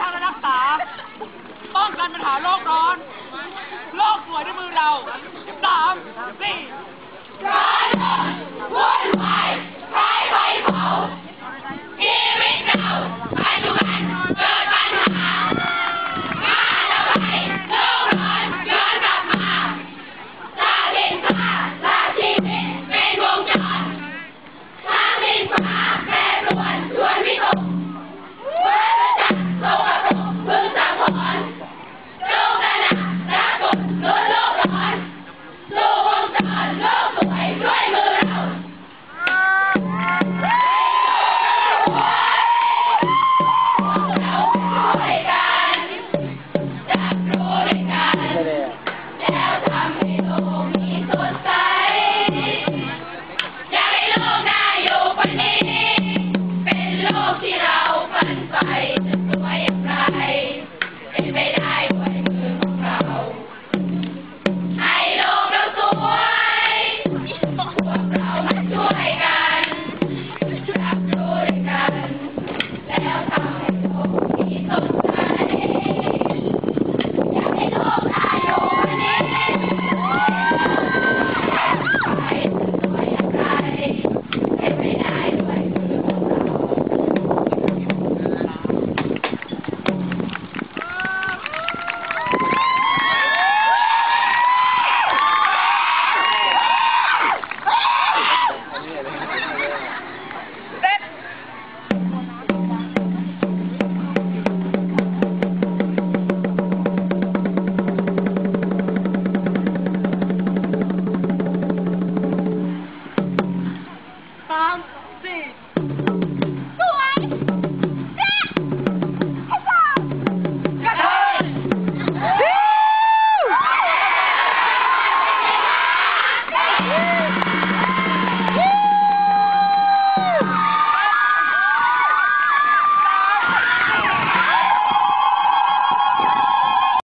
ทางและรักษา ป้องกันปัญหาโลกร้อน โลกสวยด้วยมือเราสามสี่ไร้ไฟ